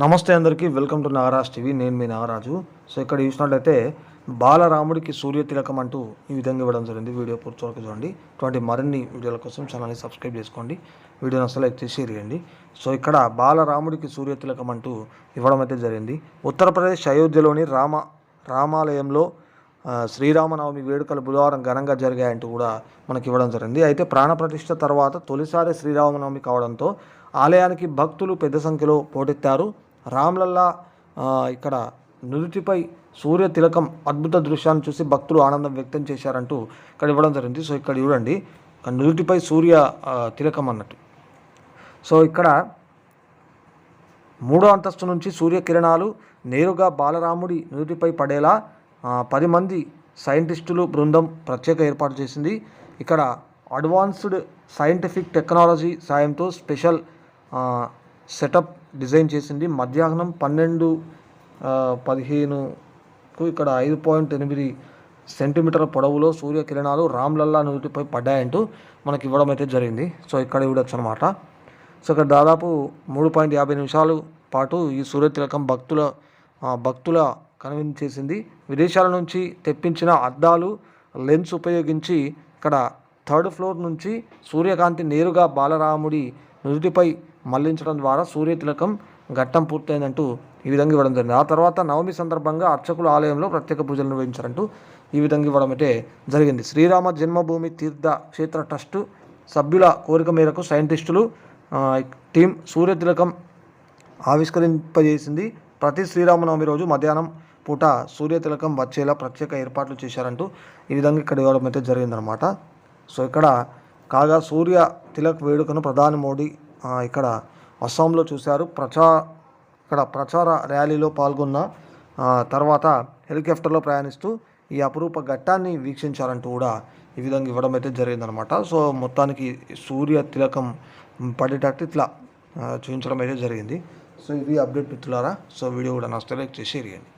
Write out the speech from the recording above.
నమస్తే అందరికీ welcome to Nagaraj TV. నేను మీ నాగరాజు. సో ఇక్కడ చూసినట్లయితే బాలరాముడికి సూర్య తిలకం అంటూ ఈ విధంగా ఇవ్వడం జరిగింది. వీడియో పూర్తి వరకు చూడండి. ఇటువంటి మరిన్ని వీడియోల కోసం ఛానల్ని సబ్స్క్రైబ్ చేసుకోండి. వీడియోని అసలు లైక్ చేసి చేయండి. సో ఇక్కడ బాలరాముడికి సూర్య తిలకం అంటూ ఇవ్వడం అయితే జరిగింది. ఉత్తరప్రదేశ్ అయోధ్యలోని రామ రామాలయంలో శ్రీరామనవమి వేడుకలు బుధవారం ఘనంగా జరిగాయంటూ కూడా మనకి ఇవ్వడం జరిగింది. అయితే ప్రాణప్రతిష్ఠ తర్వాత తొలిసారి శ్రీరామనవమి కావడంతో ఆలయానికి భక్తులు పెద్ద సంఖ్యలో పోటెత్తారు. రామ్లల్లా ఇక్కడ నుదుటిపై సూర్య తిలకం అద్భుత దృశ్యాన్ని చూసి భక్తులు ఆనందం వ్యక్తం చేశారంటూ ఇక్కడ ఇవ్వడం జరిగింది. సో ఇక్కడ చూడండి. నుదుటిపై సూర్య తిలకం అన్నట్టు. సో ఇక్కడ మూడో అంతస్తు నుంచి సూర్యకిరణాలు నేరుగా బాలరాముడి నుదుటిపై పడేలా పది మంది సైంటిస్టులు బృందం ప్రత్యేక ఏర్పాటు చేసింది. ఇక్కడ అడ్వాన్స్డ్ సైంటిఫిక్ టెక్నాలజీ సాయంతో స్పెషల్ సెటప్ డిజైన్ చేసింది. మధ్యాహ్నం పన్నెండు పదిహేనుకు ఇక్కడ ఐదు పాయింట్ ఎనిమిది సెంటీమీటర్ల పొడవులో సూర్యకిరణాలు రామ్లల్లా నూటిపై పడ్డాయంటూ మనకి ఇవ్వడం అయితే జరిగింది. సో ఇక్కడ ఇవ్వచ్చు అనమాట సో ఇక్కడ దాదాపు మూడు పాయింట్ యాభై నిమిషాలు పాటు ఈ సూర్యతిలకం భక్తుల భక్తుల కనువించేసింది. విదేశాల నుంచి తెప్పించిన అద్దాలు లెన్స్ ఉపయోగించి ఇక్కడ థర్డ్ ఫ్లోర్ నుంచి సూర్యకాంతి నేరుగా బాలరాముడి నుదుటిపై మళ్ళించడం ద్వారా సూర్యతిలకం ఘట్టం పూర్తయిందంటూ ఈ విధంగా ఇవ్వడం జరిగింది. ఆ తర్వాత నవమి సందర్భంగా అర్చకుల ఆలయంలో ప్రత్యేక పూజలు నిర్వహించారంటూ ఈ విధంగా ఇవ్వడం అయితే జరిగింది. శ్రీరామ జన్మభూమి తీర్థ క్షేత్ర ట్రస్టు సభ్యుల కోరిక మేరకు సైంటిస్టులు టీం సూర్యతిలకం ఆవిష్కరింపజేసింది. ప్రతి శ్రీరామనవమి రోజు మధ్యాహ్నం పూట సూర్యతిలకం వచ్చేలా ప్రత్యేక ఏర్పాట్లు చేశారంటూ ఈ విధంగా ఇక్కడ ఇవ్వడం అయితే జరిగిందనమాట సో ఇక్కడ కాగా సూర్య తిలక్ వేడుకను ప్రధాని మోడీ ఇక్కడ అస్సాంలో చూశారు. ప్రచా ఇక్కడ ప్రచార ర్యాలీలో పాల్గొన్న తర్వాత హెలికాప్టర్లో ప్రయాణిస్తూ ఈ అపురూప ఘట్టాన్ని వీక్షించారంటూ కూడా ఈ విధంగా ఇవ్వడం అయితే జరిగిందనమాట సో మొత్తానికి సూర్య తిలకం పడేటట్టు ఇట్లా చూపించడం అయితే జరిగింది. సో ఇది అప్డేట్ మిత్రులారా సో వీడియో కూడా నష్టం లైక్ చేసి షేర్ చేయండి.